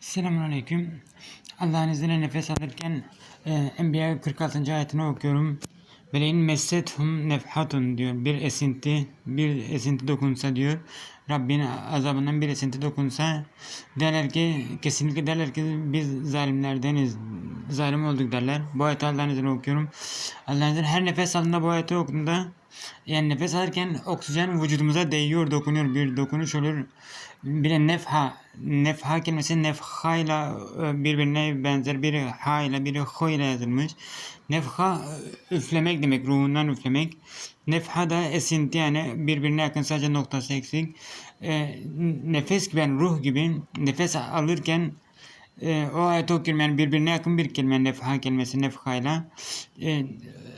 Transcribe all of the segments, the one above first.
Selamünaleyküm. Allah'ın izniyle nefes alırken e, Enbiya 46. ayetini okuyorum. Veleyin messethum nefhatun diyor. Bir esinti, bir esinti dokunsa diyor. Rabbin azabından bir esinti dokunsa derler ki kesinlikle derler ki biz zalimlerdeniz. Zalim olduk derler. Bu ayeti Allah'ın izniyle okuyorum. Allah'ın izniyle her nefes aldığında bu ayeti okuduğunda yani nefes alırken oksijen vücudumuza değiyor, dokunuyor. Bir dokunuş olur. Bir de nefha. Nefha kelimesi nefha ile e, birbirine benzer. Biri ha ile biri ho ile yazılmış. Nefha e, üflemek demek. Ruhundan üflemek. Nefha da esinti yani birbirine yakın sadece noktası eksik. E, nefes gibi yani ruh gibi nefes alırken e, o ayet okuyorum yani birbirine yakın bir kelime nefha kelimesi nefhayla. E,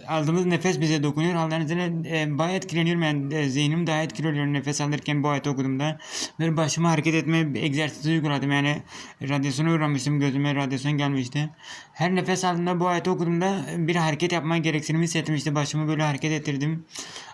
aldığımız nefes bize dokunuyor. Allah'ın izniyle e, bayağı etkileniyorum yani e, zihnim daha etkileniyor nefes alırken bu ayeti okuduğumda. Böyle başıma hareket etme egzersizi uyguladım yani radyasyona uğramıştım gözüme radyasyon gelmişti. Her nefes aldığımda bu ayeti okuduğumda bir hareket yapma gereksinimi hissettim işte başımı böyle hareket ettirdim.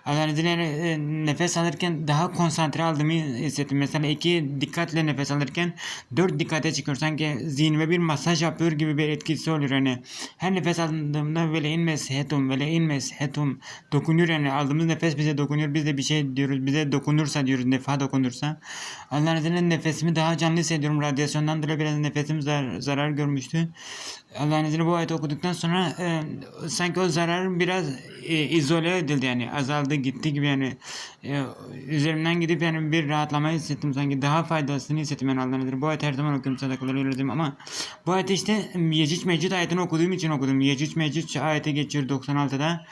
Allah'ın izniyle e, nefes alırken daha konsantre aldığımı hissettim. Mesela iki dikkatle nefes alırken dört dikkate çıkıyor. Sanki zihnime bir masaj yapıyor gibi bir etkisi oluyor. Yani her nefes aldığımda böyle inmez hetum böyle inmez hetum dokunuyor yani aldığımız nefes bize dokunuyor. Biz de bir şey diyoruz. Bize dokunursa diyoruz nefa dokunursa. Allah'ın izniyle nefesimi daha canlı hissediyorum. Radyasyondan dolayı biraz nefesim zar- zarar görmüştü. Allah'ın izniyle bu ayeti okuduktan sonra e, sanki o zarar biraz e, izole edildi yani azaldı gitti gibi yani. E, üzerimden gidip yani bir rahatlama hissettim sanki daha faydasını hissettim yani Allah'ın izniyle. Bu ayeti her zaman okuyorum sadakaları öyle ama bu ayeti işte Yecüc Mecüc ayetini okuduğum için okudum. Yecüc Mecüc ayeti geçiyor 96'da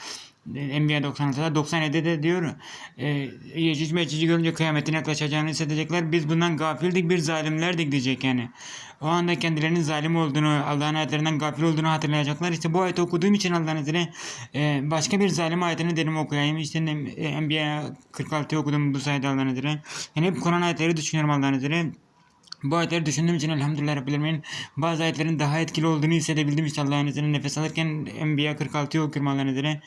Enbiya 96'da 97'de de diyor e, Yecüc Mecüc'ü görünce kıyametin yaklaşacağını hissedecekler. Biz bundan gafildik bir zalimlerdik diyecek yani. O anda kendilerinin zalim olduğunu, Allah'ın ayetlerinden gafil olduğunu hatırlayacaklar. İşte bu ayeti okuduğum için Allah'ın izniyle e, başka bir zalim ayetini dedim okuyayım. İşte Enbiya 46'yı okudum bu sayede Allah'ın izniyle. Yani hep Kur'an ayetleri düşünüyorum Allah'ın izniyle. Bu ayetleri düşündüğüm için elhamdülillah Rabbil Alemin bazı ayetlerin daha etkili olduğunu hissedebildim işte Allah'ın nefes alırken Enbiya 46'yı okuyorum Allah'ın izniyle.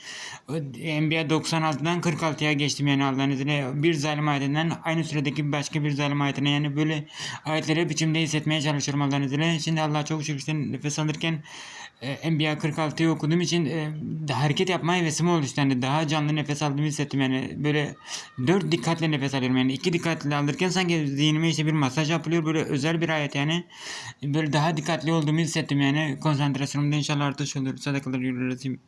Enbiya 96'dan 46'ya geçtim yani Allah'ın izniyle. Bir zalim ayetinden aynı süredeki başka bir zalim ayetine yani böyle ayetleri hep içimde hissetmeye çalışıyorum Allah'ın izniyle. Şimdi Allah'a çok şükür işte nefes alırken e, Enbiya 46'yı okuduğum için e, hareket yapma hevesim oldu işte yani daha canlı nefes aldığımı hissettim yani böyle dört dikkatle nefes alıyorum yani iki dikkatle alırken sanki zihnime işte bir masaj yapılıyor böyle özel bir ayet yani. Böyle daha dikkatli olduğumu hissettim yani. Konsantrasyonumda inşallah artış olur. Sadakalar yürütüm